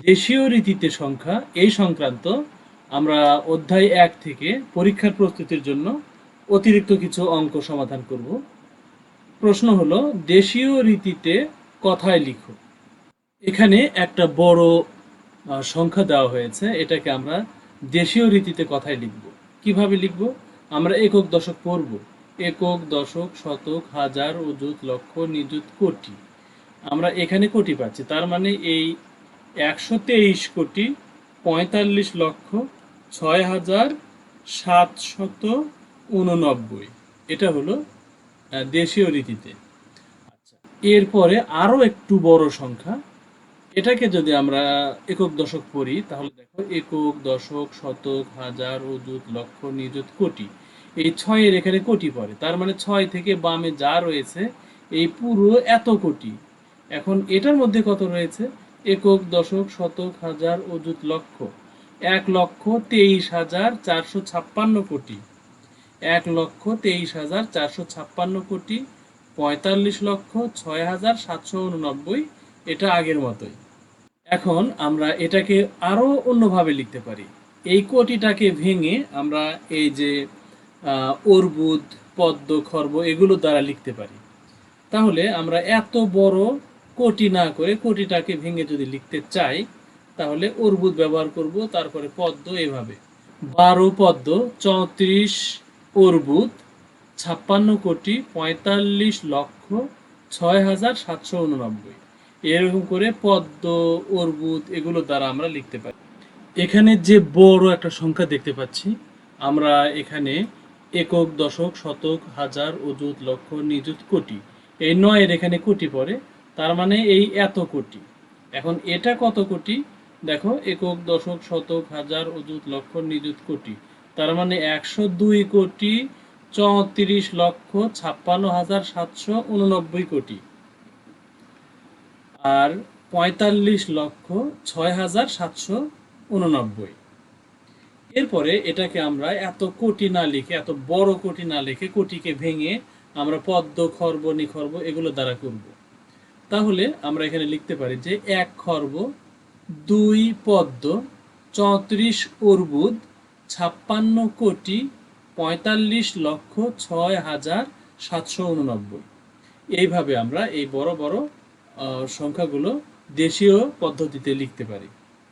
দেশীয় রীতিতে সংখ্যা, এই সংক্রান্ত আমরা অধ্যায় এক থেকে পরীক্ষার প্রস্তুতির জন্য অতিরিক্ত কিছু অঙ্ক সমাধান করব। প্রশ্ন হলো, দেশীয় রীতিতে কথায় লিখো। এখানে একটা বড় সংখ্যা দেওয়া হয়েছে, এটাকে আমরা দেশীয় রীতিতে কথায় লিখব। কীভাবে লিখব? আমরা একক দশক পড়ব। একক দশক, শতক, হাজার, অযুত, লক্ষ, নিযুত, কোটি। আমরা এখানে কোটি পাচ্ছি, তার মানে এই একশো তেইশ কোটি পঁয়তাল্লিশ লক্ষ ছয় হাজার সাতশত উননব্বই। এটা হলো দেশীয় রীতিতে। আচ্ছা এরপরে আরও একটু বড় সংখ্যা। এটাকে যদি আমরা একক দশক পড়ি, তাহলে দেখো, একক দশক, শতক, হাজার, অযুত, লক্ষ, নিযুত, কোটি। এই ছয়ের এখানে কোটি পড়ে। তার মানে ছয় থেকে বামে যা রয়েছে, এই পুরো এত কোটি। এখন এটার মধ্যে কত রয়েছে? একক দশক শতক হাজার অযুত লক্ষ। এক লক্ষ তেইশ হাজার চারশো ছাপ্পান্ন কোটি। এক লক্ষ তেইশ হাজার চারশো ছাপ্পান্ন কোটি। পঁয়তাল্লিশ লক্ষ ছয় হাজার সাতশো উননব্বই। এটা আগের মতোই। এখন আমরা এটাকে আরও অন্যভাবে লিখতে পারি। এই কোটিটাকে ভেঙে আমরা এই যে অর্বুদ, পদ্ম, খর্ব এগুলো দ্বারা লিখতে পারি। তাহলে আমরা এত বড় কোটি না করে কোটিটাকে ভেঙে যদি লিখতে চাই, তাহলে অর্বুদ ব্যবহার করব, তারপরে পদ্ম এভাবে। বারো পদ্ম, চৌত্রিশ অর্বুদ, ছাপ্পান্ন কোটি পঁয়তাল্লিশ লক্ষ ছয় হাজার সাতশো উননব্বই। এরকম করে পদ্ম, অর্বুদ এগুলো দ্বারা আমরা লিখতে পারি। এখানে যে বড় একটা সংখ্যা দেখতে পাচ্ছি, আমরা এখানে একক, দশক, শতক, হাজার, অযুত, লক্ষ, নিযুত, কোটি। এই নয়ের এখানে কোটি পড়ে। তার মানে এই এত কোটি। এখন এটা কত কোটি? দেখো, একক, দশক, শতক, হাজার, অযুত, লক্ষ, নিযুত কোটি। তার মানে একশো দুই কোটি চৌত্রিশ লক্ষ ছাপ্পান্ন হাজার সাতশো উননব্বই কোটি। আর পঁয়তাল্লিশ লক্ষ ছয় হাজার সাতশো উননব্বই। এরপরে এটাকে আমরা এত কোটি না লিখে, এত বড় কোটি না লিখে কোটিকে ভেঙে আমরা পদ্ম, খর্ব, নিখর্ব এগুলো দ্বারা করব। তাহলে আমরা এখানে লিখতে পারি যে এক খর্ব, দুই পদ্ম, চৌত্রিশ অর্বুদ ছাপ্পান্ন কোটি, পঁয়তাল্লিশ লক্ষ, ছয় হাজার, সাতশো উননব্বই। এইভাবে আমরা এই বড় বড় সংখ্যাগুলো দেশীয় পদ্ধতিতে লিখতে পারি।